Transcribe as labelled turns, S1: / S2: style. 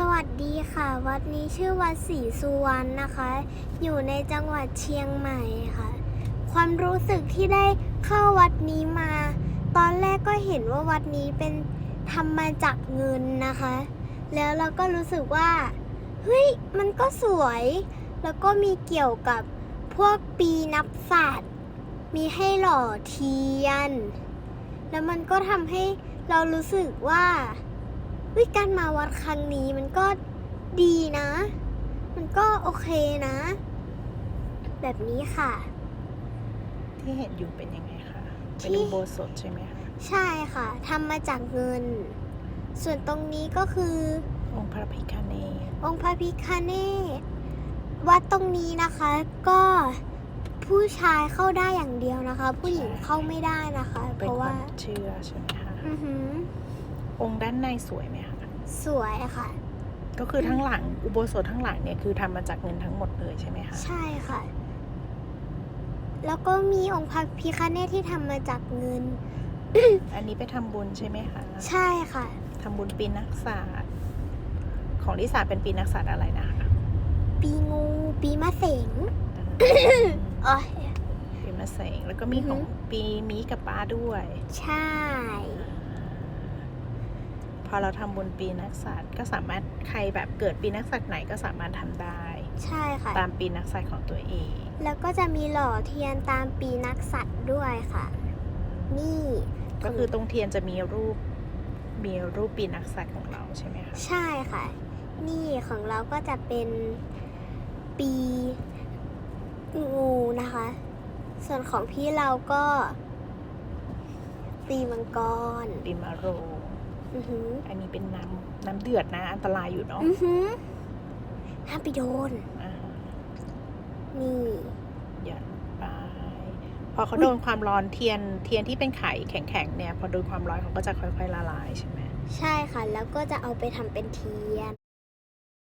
S1: สวัสดีค่ะ วัดนี้ชื่อวัดศรีสุวรรณนะคะ อยู่ในจังหวัดเชียงใหม่ค่ะ ความรู้สึกที่ได้เข้าวัดนี้มา ตอนแรกก็เห็นว่าวัดนี้เป็นทำมาจากเงินนะคะ แล้วเราก็รู้สึกว่าเฮ้ยมันก็สวย แล้วก็มีเกี่ยวกับพวกปีนับศาสตร์มีให้หล่อเทียน แล้วมันก็ทำให้เรารู้สึกว่า วิการมาวัดครั้งนี้มันก็ดีนะ มันก็โอเคนะ แบบนี้ค่ะ
S2: ที่เห็นอยู่เป็นยังไงคะเป็น
S1: ที่
S2: อุโบสถใช่ไหมคะ
S1: ใช่ค่ะทำมาจากเงิน ส่วนตรงนี้ก็คือ
S2: องค์พระพิฆเนศ
S1: องค์พระพิคเนศวัดตรงนี้นะคะ ก็ผู้ชายเข้าได้อย่างเดียวนะคะ ผู้หญิงเข้าไม่ได้นะคะ เพ
S2: เป็น
S1: ราะ
S2: ค
S1: ว่า
S2: วามเชื่อใช่ไหมคะ
S1: อือหือ
S2: องค์ด้านในสวยไหมคะ
S1: สวยค่ะ
S2: ก็คือทั้งหลังอุโบสถทั้งหลังเนี่ยคือทำมาจากเงินทั้งหมดเลยใช่ไหมคะ
S1: ใช่ค่ะ แล้วก็มีองค์พระพิคเนตที่ทำมาจากเงิน
S2: อันนี้ไปทำบุญใช่ไหมคะ
S1: ใช่ค่ะ
S2: ทำบุญปีนักศาสตร์ของลิสาเป็นปีนักศาสตร์อะไรนะคะ
S1: ปีงูปีมะเสงอ๋อ
S2: ปีมะเสงแล้วก็มีของ
S1: อือหือ
S2: ปีมีกับป้าด้วย
S1: ใช่
S2: พ อเราทำบุญปีนักษัตริย์ก็สามารถใครแบบเกิดปีนักษัตริย์ไหนก็สามารถทำได้
S1: ใช่ค่ะ
S2: ตามปีนักษัตริย์ของตัวเอง
S1: แล้วก็จะมีหล่อเทียนตามปีนักสัตว์ด้วยค่ะ นี่
S2: ก็คือตรงเทียนจะมีรูปมีรูปปีนักษัตริย์ของเราใช่ไหมคะ
S1: ใช่ค่ะ นี่ของเราก็จะเป็นปีงูนะคะ ส่วนของพี่เราก็ ปีมังกร
S2: ปีมะโรง
S1: อือหือ
S2: อันนี้เป็นน้ำน้ำเดือดนะ อันตรายอยู่เนาะ
S1: อือหือห้ามไปโดน
S2: อ่า
S1: นี่
S2: หย่อนไป พอเขาโดนความร้อนเทียนเทียนที่เป็นไข่แข็งๆเนี่ย พอโดนความร้อนเขาก็จะค่อยๆละลายใช่ไหม
S1: ใช่ค่ะ แล้วก็จะเอาไปทำเป็นเทียน